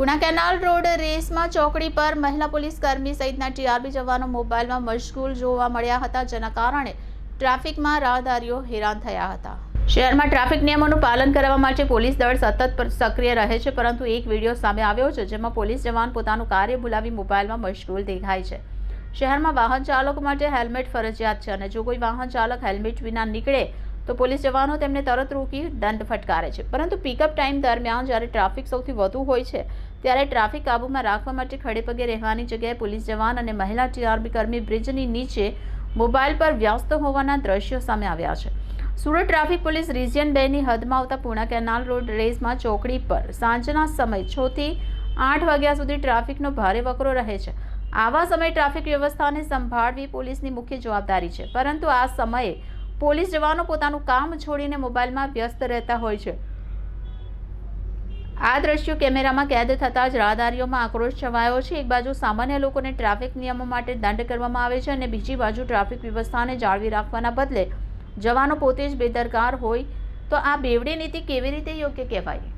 Puna canal road રેસમાં ચોકડી પર મહિલા પોલીસ કર્મી સહિતના ટીઆરબી જવાનો મોબાઈલમાં મશગુલ જોવા મળ્યા હતા, જેના કારણે ટ્રાફિકમાં રાહદારીઓ હેરાન થયા હતા. શહેરમાં ટ્રાફિક નિયમોનું પાલન કરવા માટે પોલીસ દળ સતત સક્રિય રહે છે, પરંતુ એક વીડિયો સામે આવ્યો છે, જેમાં પોલીસ જવાન પોતાનું કાર્ય ભૂલાવી મોબાઈલમાં મશગુલ દેખાય છે. શહેરમાં વાહન ચાલકો માટે હેલ્મેટ ફરજિયાત છે અને જો કોઈ વાહન ચાલક હેલ્મેટ વિના નીકળે તો પોલીસ જવાનો તેમને તરત રોકી દંડ ફટકારે છે. પરંતુ પિકઅપ ટાઈમ દરમિયાન જ્યારે ટ્રાફિક સૌથી વધુ હોય છે, ત્યારે ટ્રાફિક કાબૂમાં રાખવા માટે ખડેપગે રહેવાની જગ્યાએ પોલીસ જવાન અને મહિલા ટીઆરબી કર્મી બ્રિજની નીચે મોબાઈલ પર વ્યસ્ત હોવાના દ્રશ્યો સામે આવ્યા છે. સુરત ટ્રાફિક પોલીસ રિજિયન બેની હદમાં આવતા પૂણા કેનાલ રોડ રેસમાં ચોકડી પર સાંજના સમય છ થી આઠ વાગ્યા સુધી ટ્રાફિકનો ભારે વકરો રહે છે. આવા સમયે ટ્રાફિક વ્યવસ્થાને સંભાળવી પોલીસની મુખ્ય જવાબદારી છે. પરંતુ આ સમયે પોલીસ જવાનો પોતાનું કામ છોડીને મોબાઈલમાં વ્યસ્ત રહેતા હોય છે. આ દ્રશ્યો કેમેરામાં કેદ થતાં જ રાહદારીઓમાં આક્રોશ છવાયો છે. એક બાજુ સામાન્ય લોકોને ટ્રાફિક નિયમો માટે દંડ કરવામાં આવે છે અને બીજી બાજુ ટ્રાફિક વ્યવસ્થાને જાળવી રાખવાના બદલે જવાનો પોતે જ બેદરકાર હોય તો આ બેવડી નીતિ કેવી રીતે યોગ્ય કહેવાય?